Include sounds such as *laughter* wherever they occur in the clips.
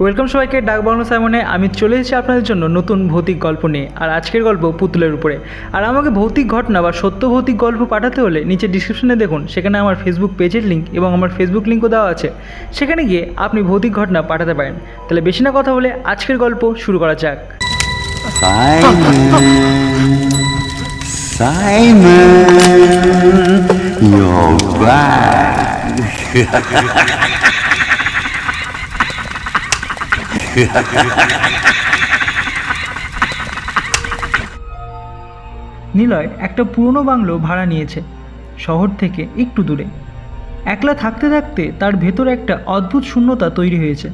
Welcome সবাইকে ডাক বাংলা সাইমনে। আমি চলে এসেছি আপনাদের জন্য নতুন ভৌতিক গল্প নিয়ে আর আজকের গল্প পুতুলের উপরে। আর আমাকে ভৌতিক ঘটনা বা সত্য ভৌতিক গল্প পাঠাতে হলে নিচে ডিসক্রিপশনে দেখুন সেখানে আমার ফেসবুক পেজের লিঙ্ক এবং আমার ফেসবুক লিঙ্কও দেওয়া আছে। সেখানে গিয়ে আপনি ভৌতিক ঘটনা পাঠাতে পারেন। তাহলে বেশি না কথা বলে আজকের গল্প শুরু করা যাক। Simon, you're back. *laughs* *laughs* নিলয় একটা পুরনো বাংলো ভাড়া নিয়েছে, শহর থেকে একটু দূরে। একলা থাকতে থাকতে তার ভেতর একটা অদ্ভুত শূন্যতা তৈরি হয়েছে।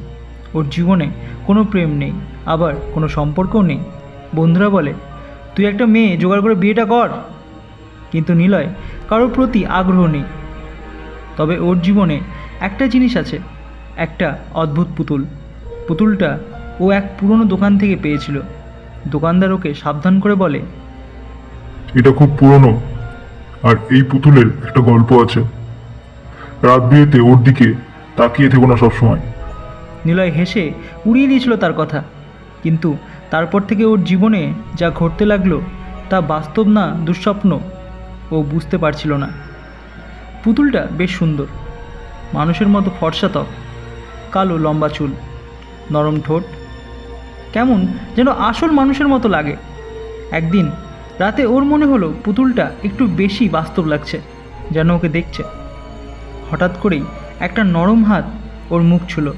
ওর জীবনে কোনো প্রেম নেই, আবার কোনো সম্পর্কও নেই। বন্ধুরা বলে, তুই একটা মেয়ে, জোগাড় করে বিয়েটা কর। কিন্তু নিলয় কারোর প্রতি আগ্রহ নেই। তবে ওর জীবনে একটা জিনিস আছে, একটা অদ্ভুত পুতুল। পুতুলটা ও এক পুরনো দোকান থেকে পেয়েছিল। দোকানদার ওকে সাবধান করে বলে এটা খুব পুরনো আর এই পুতুলের একটা গল্প আছে। রাত বিয়েতে ওর দিকে তাকিয়ে থেকো না সবসময়। নিলয় হেসে উড়িয়ে দিয়েছিল তার কথা কিন্তু তারপর থেকে ওর জীবনে যা ঘটতে লাগল তা বাস্তব না দুঃস্বপ্ন ও বুঝতে পারছিল না। পুতুলটা বেশ সুন্দর মানুষের মতো ফর্সা ত্বক কালো লম্বা চুল। নরম ঠোঁট। কেমন যেন আসল মানুষের মতো লাগে। একদিন রাতে ওর মনে হলো পুতুলটা একটু বেশি বাস্তব লাগছে যেন ওকে দেখছে। হঠাৎ করেই একটা নরম হাত ওর মুখ ছুল।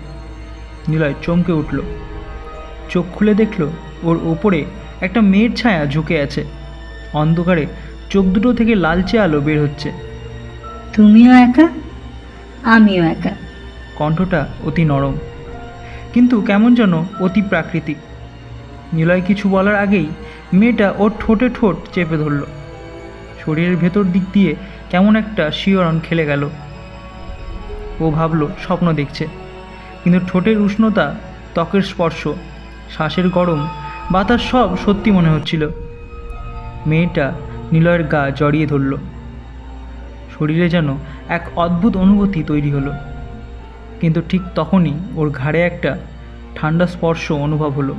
নিলয় চমকে উঠল। চোখ খুলে দেখল ওর ওপরে একটা মেয়ের ছায়া ঝুঁকে আছে। অন্ধকারে চোখ দুটো থেকে লালচে আলো বের হচ্ছে। তুমিও একা? আমিও একা। কণ্ঠটা অতি নরম। কিন্তু কেমন যেন অতি প্রাকৃতিক। নিলয় কিছু বলার আগেই মেয়েটা ওর ঠোঁটে ঠোঁট চেপে ধরল। শরীরের ভেতর দিক দিয়ে কেমন একটা শিহরণ খেলে গেল। ও ভাবলো, স্বপ্ন দেখছে। কিন্তু ঠোঁটের উষ্ণতা, ত্বকের স্পর্শ, শ্বাসের গরম, বাতাস সব সত্যি মনে হচ্ছিল। মেয়েটা নিলয়ের গা জড়িয়ে ধরল। শরীরে যেন এক অদ্ভুত অনুভূতি তৈরি হলো। কিন্তু ঠিক তখনই ওর ঘাড়ে একটা ঠান্ডা স্পর্শ অনুভব হলো,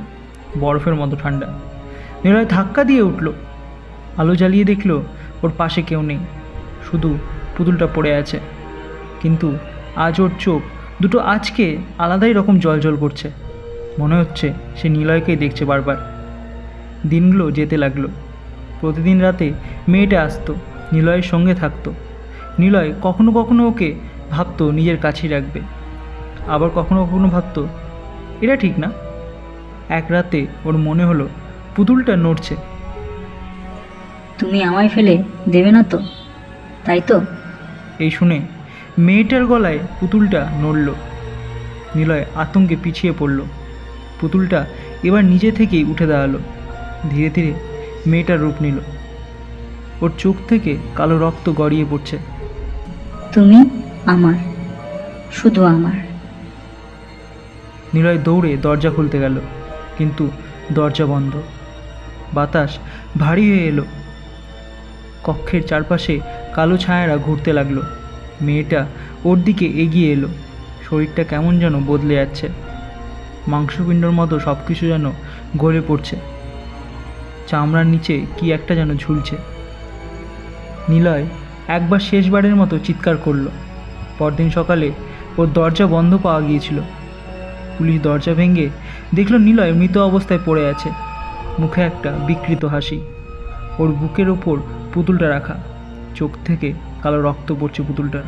বরফের মতো ঠান্ডা। নিলয় ধাক্কা দিয়ে উঠল। আলো জ্বালিয়ে দেখল ওর পাশে কেউ নেই, শুধু পুতুলটা পড়ে আছে। কিন্তু আজ ওর চোখ দুটো আজকে আলাদাই রকম জল করছে। মনে হচ্ছে সে নিলয়কেই দেখছে বারবার। দিনগুলো যেতে লাগল। প্রতিদিন রাতে মেয়েটা আসতো, নিলয়ের সঙ্গে থাকতো। নিলয় কখনো কখনো ওকে ভাবতো নিজের কাছেই রাখবে। আবার কখনো কখনো ভাবতো এটা ঠিক না? এক রাতে ওর মনে হলো পুতুলটা নড়ছে। তুমি আমায় ফেলে দেবে না তো? তাই তো? এই শুনে মেয়েটার গলায় পুতুলটা নড়ল। নিলয় আতঙ্কে পিছিয়ে পড়ল। পুতুলটা এবার নিজে থেকেই উঠে দাঁড়াল। ধীরে ধীরে মেয়েটার রূপ নিল। ওর চোখ থেকে কালো রক্ত গড়িয়ে পড়ছে। তুমি আমার শুধু আমার। নিলয় দৌড়ে দরজা খুলতে গেল, কিন্তু দরজা বন্ধ। বাতাস ভারী হয়ে এলো। কক্ষের চারপাশে কালো ছায়ারা ঘুরতে লাগল। মেয়েটা ওর দিকে এগিয়ে এলো। শরীরটা কেমন যেন বদলে যাচ্ছে। মাংসপিণ্ডর মতো সব কিছু যেন গলে পড়ছে। চামড়ার নিচে কি একটা যেন ঝুলছে। নিলয় একবার শেষবারের মতো চিৎকার করল। পরদিন সকালে ওর দরজা বন্ধ পাওয়া গিয়েছিল। পুলিশ দরজা ভেঙে দেখল নিলয় মৃত অবস্থায় পড়ে আছে। মুখে একটা বিকৃত হাসি। ওর বুকের ওপর পুতুলটা রাখা। চোখ থেকে কালো রক্ত পড়ছে পুতুলটার।